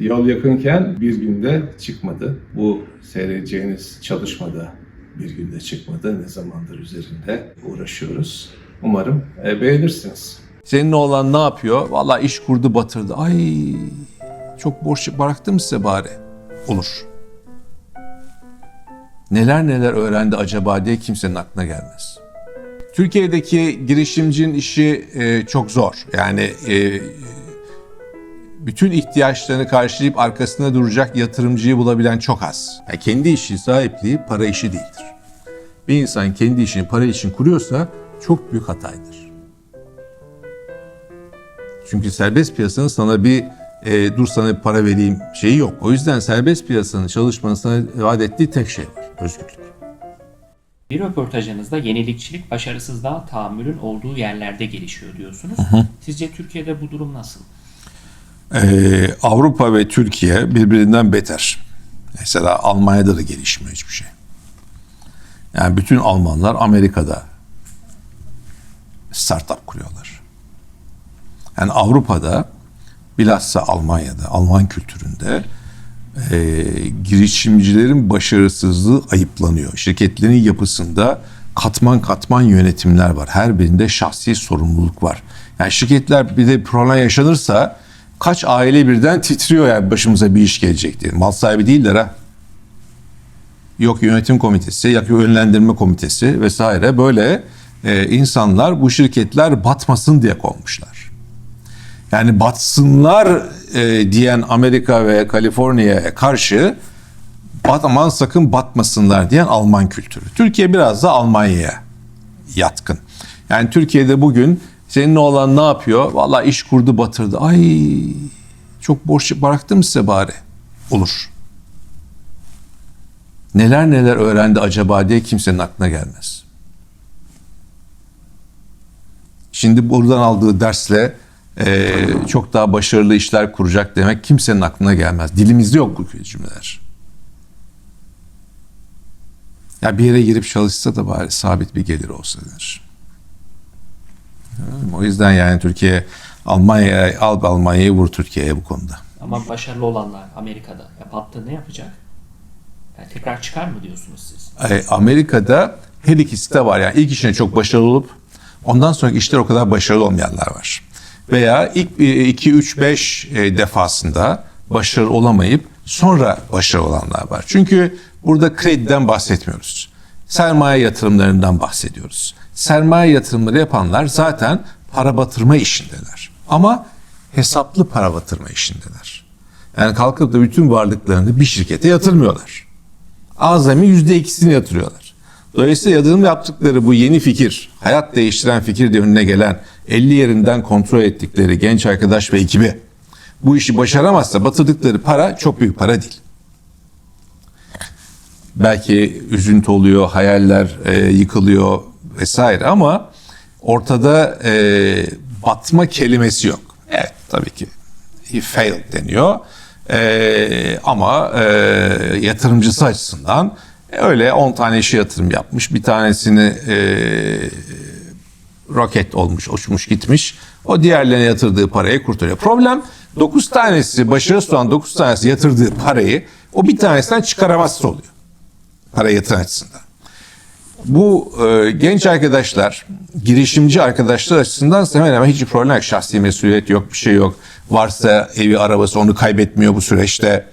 Yol yakınken bir günde çıkmadı. Bu seyredeceğiniz çalışmada bir günde çıkmadı. Ne zamandır üzerinde uğraşıyoruz. Umarım e, beğenirsiniz. Senin oğlan ne yapıyor? Vallahi iş kurdu batırdı. Ay çok borç bıraktım size bari. Olur. Neler neler öğrendi acaba diye kimsenin aklına gelmez. Türkiye'deki girişimcinin işi e, çok zor. Yani e, bütün ihtiyaçlarını karşılayıp arkasında duracak yatırımcıyı bulabilen çok az. Yani kendi işi sahipliği para işi değildir. Bir insan kendi işini para için kuruyorsa çok büyük hataydır. Çünkü serbest piyasanın sana bir e, dur sana bir para vereyim şeyi yok. O yüzden serbest piyasanın çalışmanın sana vaat ettiği tek şey var. Özgürlük. Bir röportajınızda yenilikçilik başarısızlığa tahammülün olduğu yerlerde gelişiyor diyorsunuz. Sizce Türkiye'de bu durum nasıl? Ee, Avrupa ve Türkiye birbirinden beter. Mesela Almanya'da da gelişmiyor hiçbir şey. Yani bütün Almanlar Amerika'da startup kuruyorlar. Yani Avrupa'da bilhassa Almanya'da, Alman kültüründe e, girişimcilerin başarısızlığı ayıplanıyor. Şirketlerin yapısında katman katman yönetimler var. Her birinde şahsi sorumluluk var. Yani şirketler bir de problem yaşanırsa kaç aile birden titriyor yani başımıza bir iş gelecek diye. Mal sahibi değiller ha. Yok yönetim komitesi, yok yönlendirme komitesi vesaire böyle e, insanlar bu şirketler batmasın diye konmuşlar. Yani batsınlar e, diyen Amerika ve Kaliforniya'ya karşı bat sakın batmasınlar diyen Alman kültürü. Türkiye biraz da Almanya'ya yatkın. Yani Türkiye'de bugün senin oğlan ne yapıyor? Vallahi iş kurdu batırdı. Ay çok borç bıraktım size bari. Olur. Neler neler öğrendi acaba diye kimsenin aklına gelmez. Şimdi buradan aldığı dersle e, çok daha başarılı işler kuracak demek kimsenin aklına gelmez. Dilimizde yok bu cümleler. Ya bir yere girip çalışsa da bari sabit bir gelir olsa denir. O yüzden yani Türkiye Almanya'ya al Almanya'yı vur Türkiye'ye bu konuda. Ama başarılı olanlar Amerika'da ya battı ne yapacak? Yani tekrar çıkar mı diyorsunuz siz? Amerika'da her ikisi de var. Yani ilk işine çok başarılı olup ondan sonraki işler o kadar başarılı olmayanlar var. Veya ilk 2 3 5 defasında başarılı olamayıp sonra başarılı olanlar var. Çünkü burada krediden bahsetmiyoruz. Sermaye yatırımlarından bahsediyoruz. Sermaye yatırımları yapanlar zaten para batırma işindeler. Ama hesaplı para batırma işindeler. Yani kalkıp da bütün varlıklarını bir şirkete yatırmıyorlar. Azami yüzde ikisini yatırıyorlar. Dolayısıyla yatırım yaptıkları bu yeni fikir, hayat değiştiren fikir de önüne gelen 50 yerinden kontrol ettikleri genç arkadaş ve ekibi bu işi başaramazsa batırdıkları para çok büyük para değil. Belki üzüntü oluyor, hayaller e, yıkılıyor vesaire ama ortada e, batma kelimesi yok. Evet tabii ki he failed deniyor. E, ama e, yatırımcısı açısından öyle 10 tane işe yatırım yapmış. Bir tanesini e, roket olmuş, uçmuş gitmiş. O diğerlerine yatırdığı parayı kurtarıyor. Problem 9 tanesi, başarısız olan 9 tanesi yatırdığı parayı o bir tanesinden çıkaramazsa oluyor. Para yatıran açısından. Bu e, genç arkadaşlar, girişimci arkadaşlar açısından hemen hemen hiç problem yok. Şahsi mesuliyet yok, bir şey yok. Varsa evi, arabası onu kaybetmiyor bu süreçte.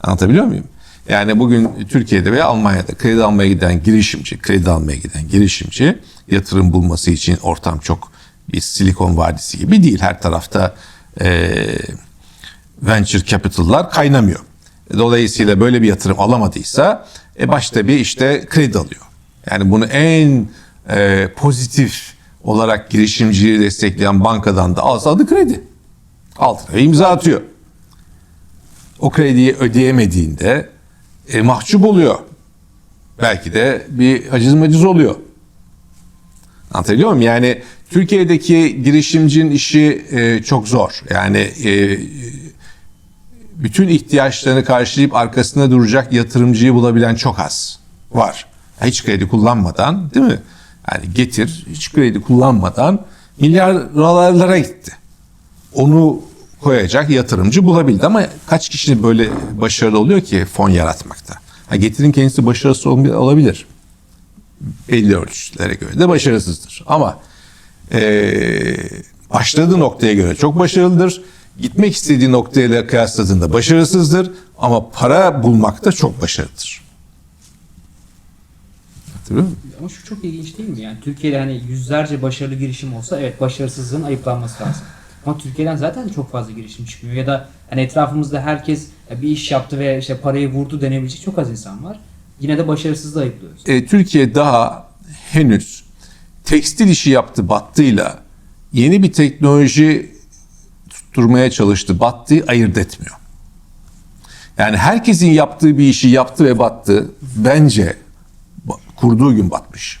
Anlatabiliyor muyum? Yani bugün Türkiye'de veya Almanya'da kredi almaya giden girişimci, kredi almaya giden girişimci yatırım bulması için ortam çok bir silikon vadisi gibi değil. Her tarafta e, venture capital'lar kaynamıyor. Dolayısıyla böyle bir yatırım alamadıysa e, başta bir işte kredi alıyor. Yani bunu en e, pozitif olarak girişimciyi destekleyen bankadan da alsa adı kredi. Altına imza atıyor. O krediyi ödeyemediğinde e, mahcup oluyor. Belki de bir haciz maciz oluyor. Anlatabiliyor muyum? Yani Türkiye'deki girişimcinin işi e, çok zor. Yani e, bütün ihtiyaçlarını karşılayıp arkasında duracak yatırımcıyı bulabilen çok az. Var. Hiç kredi kullanmadan değil mi? Yani getir hiç kredi kullanmadan milyar gitti. Onu koyacak yatırımcı bulabildi ama kaç kişi böyle başarılı oluyor ki fon yaratmakta? Ha, getirin kendisi başarısız olabilir. Belli ölçülere göre de başarısızdır. Ama eee, başladığı noktaya göre çok başarılıdır. Gitmek istediği noktayla kıyasladığında başarısızdır. Ama para bulmakta çok başarılıdır. Musun? Ama şu çok ilginç değil mi? Yani Türkiye'de hani yüzlerce başarılı girişim olsa evet başarısızlığın ayıplanması lazım. Ama Türkiye'den zaten çok fazla girişim çıkmıyor. Ya da hani etrafımızda herkes bir iş yaptı ve işte parayı vurdu denebilecek çok az insan var. Yine de başarısızlığı ayıplıyoruz. e, Türkiye daha henüz tekstil işi yaptı battıyla yeni bir teknoloji tutturmaya çalıştı battığı ayırt etmiyor. Yani herkesin yaptığı bir işi yaptı ve battı bence kurduğu gün batmış.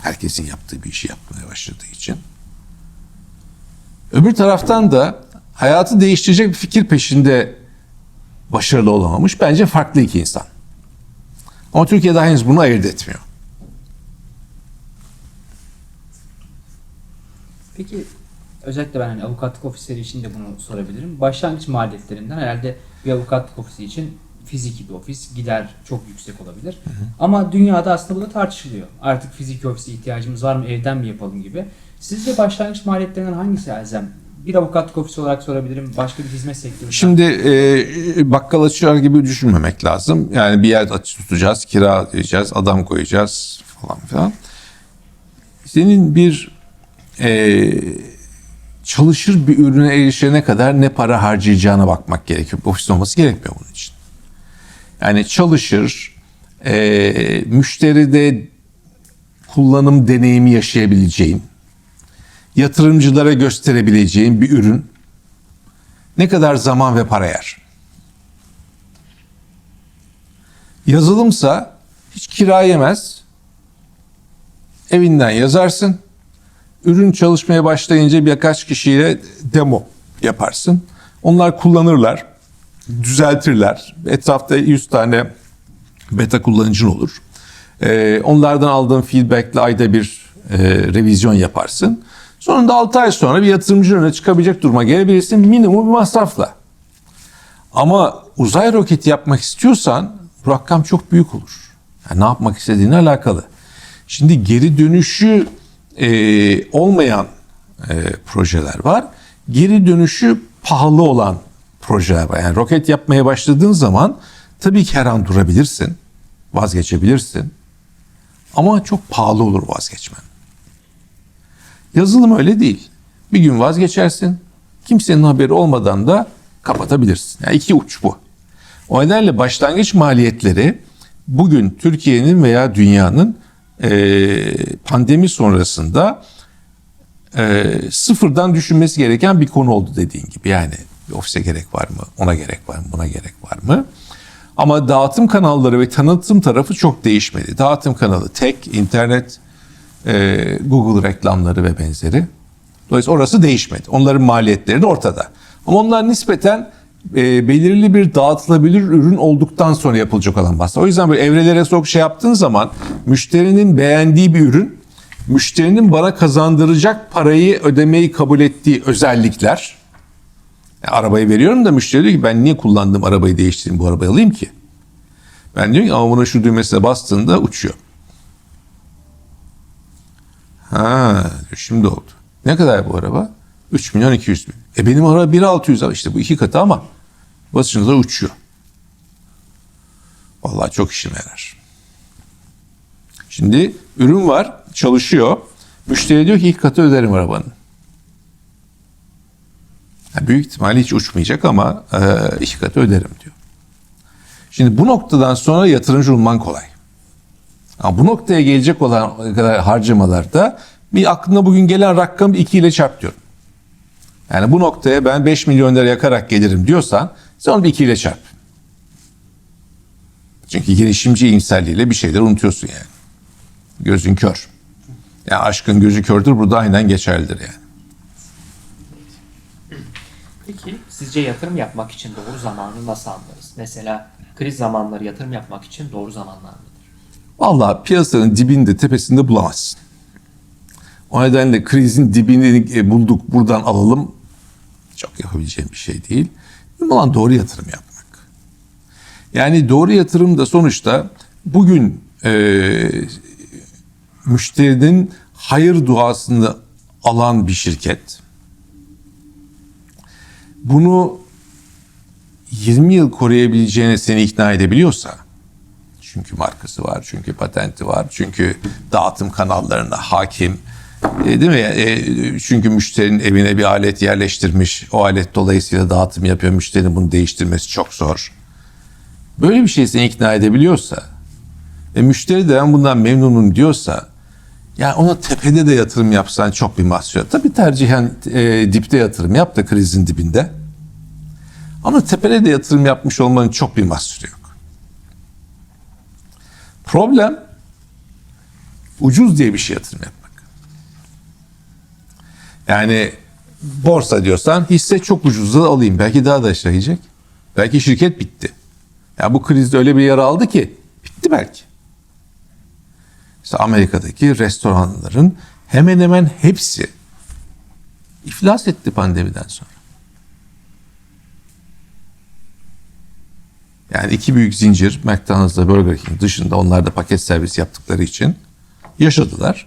Herkesin yaptığı bir işi yapmaya başladığı için. Öbür taraftan da hayatı değiştirecek bir fikir peşinde başarılı olamamış. Bence farklı iki insan. Ama Türkiye daha henüz bunu ayırt etmiyor. Peki özellikle ben hani avukatlık ofisleri için de bunu sorabilirim. Başlangıç maliyetlerinden herhalde bir avukatlık ofisi için fiziki bir ofis gider çok yüksek olabilir. Ama dünyada aslında bu da tartışılıyor. Artık fiziki ofise ihtiyacımız var mı evden mi yapalım gibi. Sizce başlangıç maliyetlerinden hangisi elzem? Bir avukatlık ofisi olarak sorabilirim. Başka bir hizmet sektörü. Şimdi e, bakkal açar gibi düşünmemek lazım. Yani bir yer açı tutacağız, kira ödeyeceğiz, adam koyacağız falan filan. Senin bir e, çalışır bir ürüne erişene kadar ne para harcayacağına bakmak gerekiyor. Ofis olması gerekmiyor bunun için. Yani çalışır, e, müşteride kullanım deneyimi yaşayabileceğin, yatırımcılara gösterebileceğin bir ürün ne kadar zaman ve para yer? Yazılımsa hiç kira yemez. Evinden yazarsın. Ürün çalışmaya başlayınca birkaç kişiyle demo yaparsın. Onlar kullanırlar, düzeltirler. Etrafta 100 tane beta kullanıcın olur. Ee, onlardan aldığın feedbackle ayda bir e, revizyon yaparsın. Sonunda 6 ay sonra bir yatırımcı önüne çıkabilecek duruma gelebilirsin minimum bir masrafla. Ama uzay roketi yapmak istiyorsan bu rakam çok büyük olur. Yani ne yapmak istediğine alakalı. Şimdi geri dönüşü e, olmayan e, projeler var. Geri dönüşü pahalı olan projeler var. Yani roket yapmaya başladığın zaman tabii ki her an durabilirsin. Vazgeçebilirsin. Ama çok pahalı olur vazgeçmen. Yazılım öyle değil. Bir gün vazgeçersin. Kimsenin haberi olmadan da kapatabilirsin. Yani iki uç bu. O nedenle başlangıç maliyetleri bugün Türkiye'nin veya dünyanın e, pandemi sonrasında e, sıfırdan düşünmesi gereken bir konu oldu dediğin gibi. Yani bir ofise gerek var mı? Ona gerek var mı? Buna gerek var mı? Ama dağıtım kanalları ve tanıtım tarafı çok değişmedi. Dağıtım kanalı tek, internet, e, Google reklamları ve benzeri. Dolayısıyla orası değişmedi. Onların maliyetleri de ortada. Ama onlar nispeten e, belirli bir dağıtılabilir ürün olduktan sonra yapılacak olan bahsi. O yüzden böyle evrelere sok şey yaptığın zaman müşterinin beğendiği bir ürün, müşterinin bana kazandıracak parayı ödemeyi kabul ettiği özellikler. Yani arabayı veriyorum da müşteri diyor ki ben niye kullandığım arabayı değiştireyim bu arabayı alayım ki? Ben diyorum ki ama buna şu düğmesine bastığında uçuyor. Ha şimdi oldu. Ne kadar bu araba? 3 milyon 200 bin. E benim araba 1.600 işte bu iki katı ama basınca uçuyor. Vallahi çok işime yarar. Şimdi ürün var çalışıyor. Müşteri diyor ki ilk katı öderim arabanın. Ya büyük ihtimalle hiç uçmayacak ama e, iki katı öderim diyor. Şimdi bu noktadan sonra yatırımcı olman kolay. Ama bu noktaya gelecek olan kadar harcamalarda bir aklına bugün gelen rakamı 2 ile çarp diyorum. Yani bu noktaya ben 5 milyon lira yakarak gelirim diyorsan sen onu bir 2 ile çarp. Çünkü girişimci iyimserliğiyle bir şeyler unutuyorsun yani. Gözün kör. Yani aşkın gözü kördür burada aynen geçerlidir yani. Peki sizce yatırım yapmak için doğru zamanı nasıl anlarız? Mesela kriz zamanları yatırım yapmak için doğru zamanlar mıdır? Vallahi piyasanın dibinde tepesinde bulamazsın. O nedenle krizin dibini e, bulduk buradan alalım. Çok yapabileceğim bir şey değil. Olan doğru yatırım yapmak. Yani doğru yatırım da sonuçta bugün e, müşterinin hayır duasını alan bir şirket bunu 20 yıl koruyabileceğine seni ikna edebiliyorsa çünkü markası var, çünkü patenti var, çünkü dağıtım kanallarına hakim, e, değil mi? E, çünkü müşterinin evine bir alet yerleştirmiş, o alet dolayısıyla dağıtım yapıyor, müşterinin bunu değiştirmesi çok zor. Böyle bir şey seni ikna edebiliyorsa ve müşteri de ben bundan memnunum diyorsa yani ona tepede de yatırım yapsan çok bir yok. Tabii tercihen e, dipte yatırım yap da krizin dibinde. Ama tepede de yatırım yapmış olmanın çok bir mahsuru yok. Problem ucuz diye bir şey yatırım yapmak. Yani borsa diyorsan hisse çok ucuzda alayım. Belki daha da aşağı gidecek. Belki şirket bitti. Ya bu krizde öyle bir yara aldı ki bitti belki. İşte Amerika'daki restoranların hemen hemen hepsi iflas etti pandemiden sonra. Yani iki büyük zincir McDonald's'la Burger King dışında onlar da paket servis yaptıkları için yaşadılar.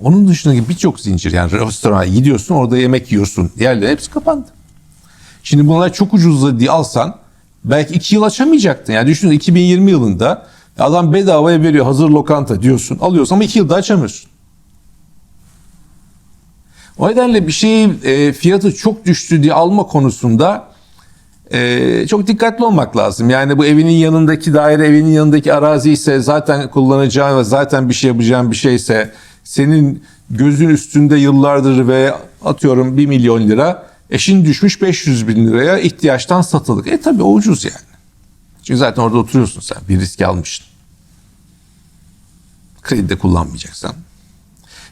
Onun dışındaki birçok zincir yani restorana gidiyorsun orada yemek yiyorsun yerler hepsi kapandı. Şimdi bunlar çok ucuzla diye alsan belki iki yıl açamayacaktın. Yani düşünün 2020 yılında adam bedavaya veriyor hazır lokanta diyorsun alıyorsun ama iki yılda açamıyorsun. O nedenle bir şeyin e, fiyatı çok düştü diye alma konusunda e, çok dikkatli olmak lazım. Yani bu evinin yanındaki daire, evinin yanındaki arazi ise zaten kullanacağın ve zaten bir şey yapacağın bir şeyse senin gözün üstünde yıllardır ve atıyorum 1 milyon lira eşin düşmüş 500 bin liraya ihtiyaçtan satılık. E tabi o ucuz yani. Çünkü zaten orada oturuyorsun sen bir risk almışsın. Kredi de kullanmayacaksan.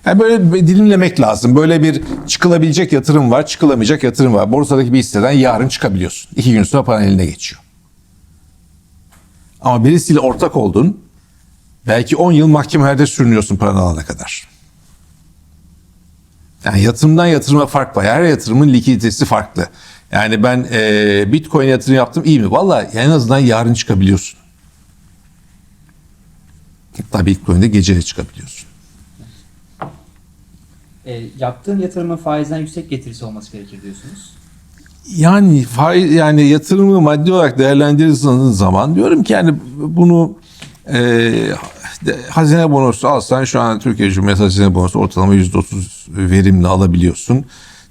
Yani böyle bir dilimlemek lazım. Böyle bir çıkılabilecek yatırım var, çıkılamayacak yatırım var. Borsadaki bir hisseden yarın çıkabiliyorsun. İki gün sonra paran eline geçiyor. Ama birisiyle ortak oldun. Belki 10 yıl mahkemelerde sürünüyorsun paranı alana kadar. Yani yatırımdan yatırıma fark var. Her yatırımın likiditesi farklı. Yani ben e, Bitcoin yatırım yaptım iyi mi? Valla en azından yarın çıkabiliyorsun. Hatta Bitcoin'de gece de çıkabiliyorsun. E, yaptığın yatırımın faizden yüksek getirisi olması gerekir diyorsunuz. Yani faiz yani yatırımı maddi olarak değerlendirdiğiniz zaman diyorum ki yani bunu e, de- hazine bonosu alsan şu an Türkiye Cumhuriyeti hazine bonosu ortalama %30 verimli alabiliyorsun.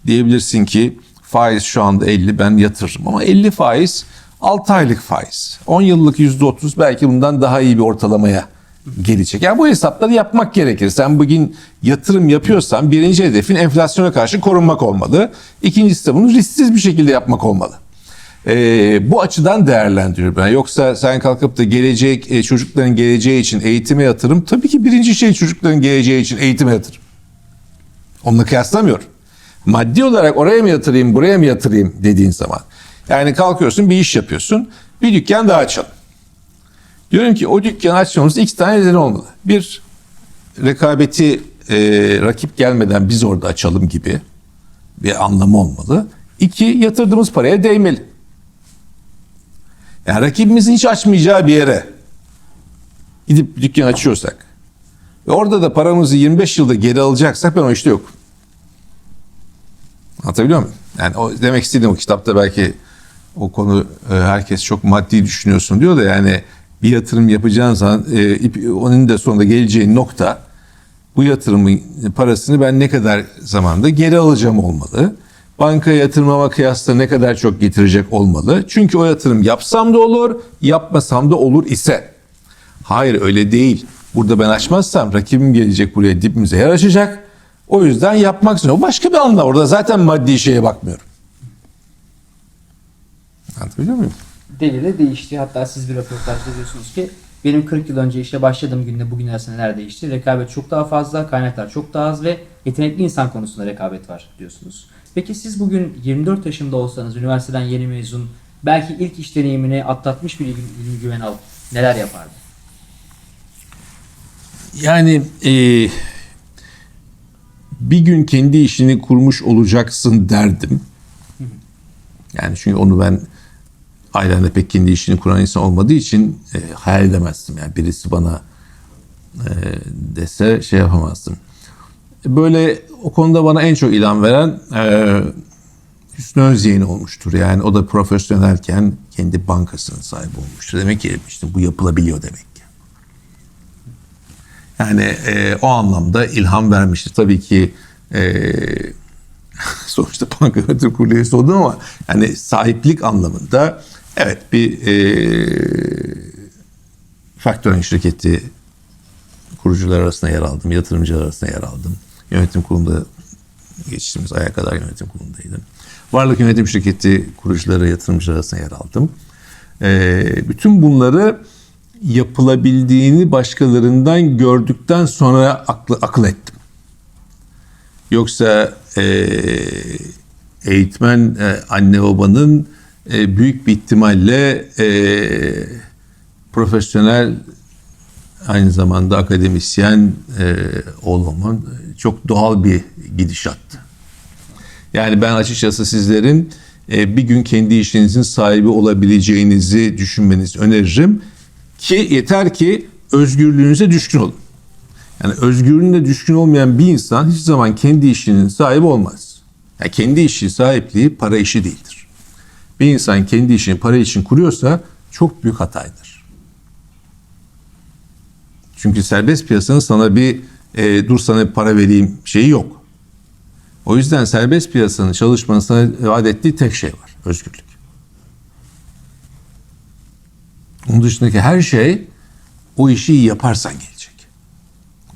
Diyebilirsin ki faiz şu anda 50 ben yatırırım ama 50 faiz 6 aylık faiz. 10 yıllık %30 belki bundan daha iyi bir ortalamaya gelecek. Yani bu hesapları yapmak gerekir. Sen bugün yatırım yapıyorsan birinci hedefin enflasyona karşı korunmak olmalı. İkincisi de bunu risksiz bir şekilde yapmak olmalı. Ee, bu açıdan değerlendiriyorum ben. Yoksa sen kalkıp da gelecek e, çocukların geleceği için eğitime yatırım tabii ki birinci şey çocukların geleceği için eğitime yatırım. Onunla kıyaslamıyorum. Maddi olarak oraya mı yatırayım, buraya mı yatırayım dediğin zaman. Yani kalkıyorsun bir iş yapıyorsun. Bir dükkan daha açalım. Diyorum ki o dükkanı açmamızda iki tane neden olmalı. Bir, rekabeti e, rakip gelmeden biz orada açalım gibi bir anlamı olmalı. İki, yatırdığımız paraya değmeli. Yani rakibimizin hiç açmayacağı bir yere gidip dükkan açıyorsak ve orada da paramızı 25 yılda geri alacaksak ben o işte yok. Anlatabiliyor muyum? Yani o demek istediğim o kitapta belki o konu e, herkes çok maddi düşünüyorsun diyor da yani bir yatırım yapacağın zaman e, onun da sonunda geleceği nokta bu yatırımın parasını ben ne kadar zamanda geri alacağım olmalı. Bankaya yatırmama kıyasla ne kadar çok getirecek olmalı. Çünkü o yatırım yapsam da olur, yapmasam da olur ise. Hayır öyle değil. Burada ben açmazsam rakibim gelecek buraya dibimize yer açacak. O yüzden yapmak zorunda. O başka bir anlam. Orada zaten maddi şeye bakmıyorum. Anlatabiliyor muyum? Devir de değişti. Hatta siz bir röportajda diyorsunuz ki benim 40 yıl önce işe başladığım günde bugün arasında neler değişti? Rekabet çok daha fazla, kaynaklar çok daha az ve yetenekli insan konusunda rekabet var diyorsunuz. Peki siz bugün 24 yaşında olsanız, üniversiteden yeni mezun, belki ilk iş deneyimini atlatmış bir İlmi İlmi Güvenal neler yapardı? Yani e, bir gün kendi işini kurmuş olacaksın derdim. Yani çünkü onu ben ailemde pek kendi işini kuran insan olmadığı için e, hayal edemezdim. Yani birisi bana e, dese şey yapamazdım. Böyle o konuda bana en çok ilham veren e, Hüsnü Özyeğin olmuştur. Yani o da profesyonelken kendi bankasının sahibi olmuştur. Demek ki işte bu yapılabiliyor demek. Yani e, o anlamda ilham vermiştir. Tabii ki e, sonuçta banka yönetim kurulu ama yani sahiplik anlamında evet bir e, factoring şirketi kurucular arasında yer aldım. Yatırımcılar arasında yer aldım. Yönetim kurulunda geçtiğimiz aya kadar yönetim kurulundaydım. Varlık yönetim şirketi kurucuları, yatırımcılar arasında yer aldım. Ee, bütün bunları yapılabildiğini başkalarından gördükten sonra aklı, akıl ettim. Yoksa e, eğitmen e, anne babanın e, büyük bir ihtimalle e, profesyonel aynı zamanda akademisyen e, olmamın çok doğal bir gidişattı. Yani ben açıkçası sizlerin e, bir gün kendi işinizin sahibi olabileceğinizi düşünmenizi öneririm. Ki yeter ki özgürlüğünüze düşkün olun. Yani özgürlüğüne düşkün olmayan bir insan hiçbir zaman kendi işinin sahibi olmaz. Yani kendi işi sahipliği para işi değildir. Bir insan kendi işini para için kuruyorsa çok büyük hataydır. Çünkü serbest piyasanın sana bir e, dur sana bir para vereyim şeyi yok. O yüzden serbest piyasanın çalışmanın sana vaat ettiği tek şey var. Özgürlük. Onun dışındaki her şey o işi iyi yaparsan gelecek.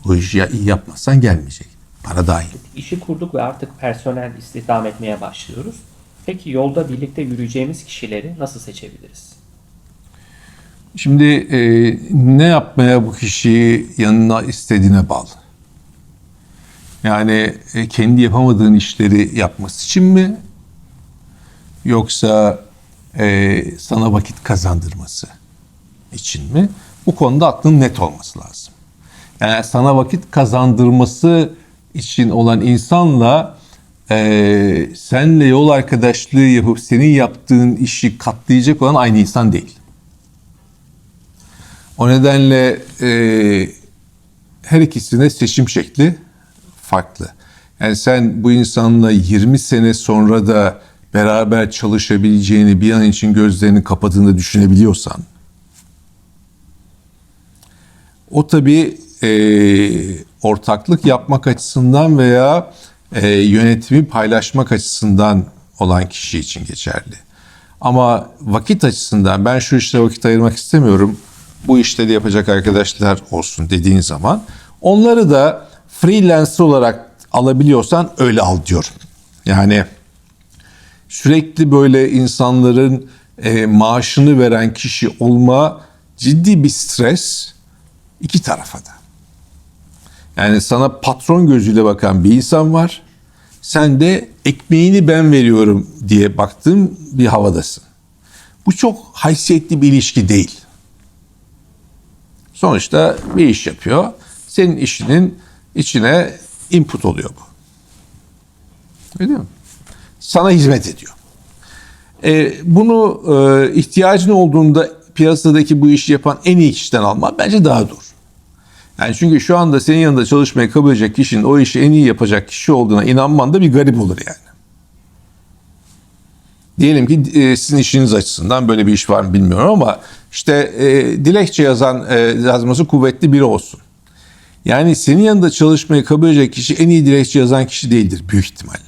O işi iyi yapmazsan gelmeyecek. Para dahil. İşi kurduk ve artık personel istihdam etmeye başlıyoruz. Peki yolda birlikte yürüyeceğimiz kişileri nasıl seçebiliriz? Şimdi e, ne yapmaya bu kişiyi yanına istediğine bağlı. Yani e, kendi yapamadığın işleri yapması için mi? Yoksa e, sana vakit kazandırması için mi? Bu konuda aklın net olması lazım. Yani sana vakit kazandırması için olan insanla e, senle yol arkadaşlığı yapıp senin yaptığın işi katlayacak olan aynı insan değil. O nedenle e, her ikisine seçim şekli farklı. Yani sen bu insanla 20 sene sonra da beraber çalışabileceğini bir an için gözlerini kapadığında düşünebiliyorsan o tabii e, ortaklık yapmak açısından veya e, yönetimi paylaşmak açısından olan kişi için geçerli. Ama vakit açısından ben şu işlere vakit ayırmak istemiyorum. Bu işleri yapacak arkadaşlar olsun dediğin zaman onları da freelancer olarak alabiliyorsan öyle al diyorum. Yani sürekli böyle insanların e, maaşını veren kişi olma ciddi bir stres iki tarafa da. Yani sana patron gözüyle bakan bir insan var. Sen de ekmeğini ben veriyorum diye baktığın bir havadasın. Bu çok haysiyetli bir ilişki değil. Sonuçta bir iş yapıyor. Senin işinin içine input oluyor bu. Öyle mi? Sana hizmet ediyor. E, bunu e, ihtiyacın olduğunda piyasadaki bu işi yapan en iyi kişiden alma bence daha doğru. Yani çünkü şu anda senin yanında çalışmayı kabul edecek kişinin o işi en iyi yapacak kişi olduğuna inanman da bir garip olur yani. Diyelim ki e, sizin işiniz açısından böyle bir iş var mı bilmiyorum ama işte e, dilekçe yazan e, yazması kuvvetli biri olsun. Yani senin yanında çalışmayı kabul edecek kişi en iyi dilekçe yazan kişi değildir büyük ihtimalle.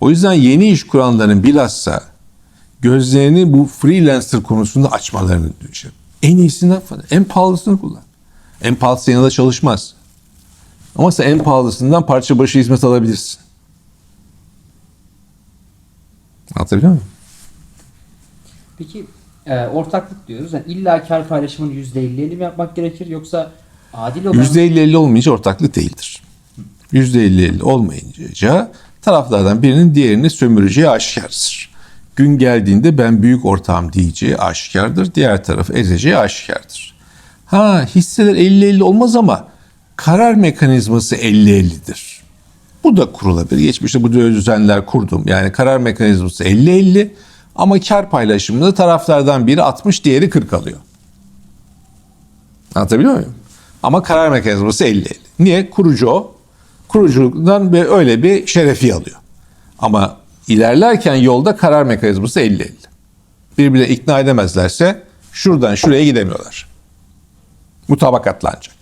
O yüzden yeni iş kuranların bilhassa gözlerini bu freelancer konusunda açmalarını düşünüyorum. En iyisinden falan. En pahalısını kullan. En pahalısı yanında çalışmaz. Ama sen en pahalısından parça başı hizmet alabilirsin. Anlatabiliyor muyum? Peki e, ortaklık diyoruz. Yani illa kar paylaşımını %50'li mi yapmak gerekir yoksa adil olan %50-50 olmayınca ortaklık değildir. %50-50 olmayınca taraflardan birinin diğerini sömüreceği aşikardır. Gün geldiğinde ben büyük ortağım diyeceği aşikardır. Diğer tarafı ezeceği aşikardır. Ha hisseler 50-50 olmaz ama karar mekanizması 50-50'dir. Bu da kurulabilir. Geçmişte bu düzenler kurdum. Yani karar mekanizması 50-50 ama kar paylaşımında taraflardan biri 60 diğeri 40 alıyor. Anlatabiliyor muyum? Ama karar mekanizması 50-50. Niye? Kurucu o. Kuruculuktan öyle bir şerefi alıyor. Ama ilerlerken yolda karar mekanizması 50-50. Birbirine ikna edemezlerse şuradan şuraya gidemiyorlar. Mutabakatla ancak.